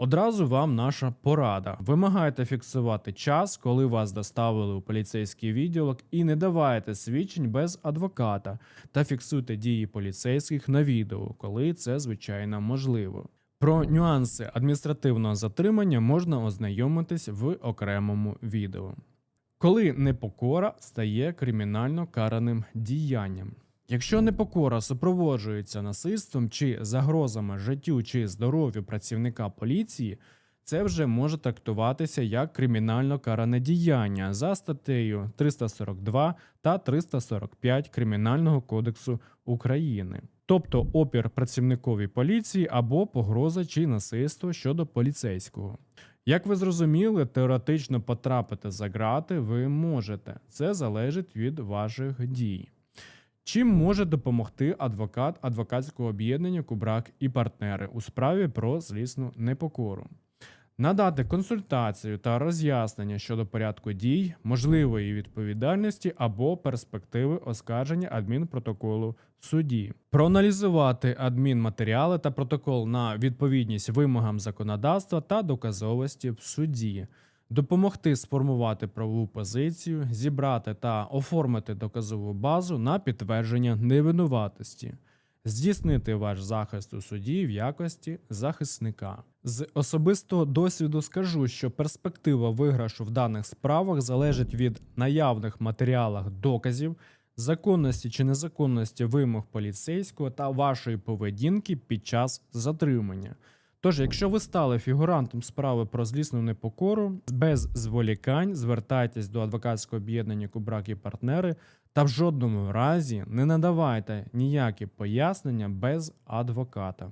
Одразу вам наша порада. Вимагайте фіксувати час, коли вас доставили у поліцейський відділок, і не давайте свідчень без адвоката та фіксуйте дії поліцейських на відео, коли це звичайно можливо. Про нюанси адміністративного затримання можна ознайомитись в окремому відео. Коли непокора стає кримінально караним діянням. Якщо непокора супроводжується насильством чи загрозами життю чи здоров'ю працівника поліції, це вже може трактуватися як кримінально каране діяння за статтею 342 та 345 Кримінального кодексу України, тобто опір працівникові поліції або погроза чи насильство щодо поліцейського. Як ви зрозуміли, теоретично потрапити за ґрати ви можете. Це залежить від ваших дій. Чим може допомогти адвокат адвокатського об'єднання Кубрак і партнери у справі про злісну непокору? Надати консультацію та роз'яснення щодо порядку дій, можливої відповідальності або перспективи оскарження адмінпротоколу в суді, проаналізувати адмінматеріали та протокол на відповідність вимогам законодавства та доказовості в суді, допомогти сформувати правову позицію, зібрати та оформити доказову базу на підтвердження невинуватості, здійснити ваш захист у суді в якості захисника. З особистого досвіду скажу, що перспектива виграшу в даних справах залежить від наявних матеріалах доказів, законності чи незаконності вимог поліцейського та вашої поведінки під час затримання. Тож, якщо ви стали фігурантом справи про злісну непокору, без зволікань звертайтесь до адвокатського об'єднання Кубрак і партнери та в жодному разі не надавайте ніякі пояснення без адвоката.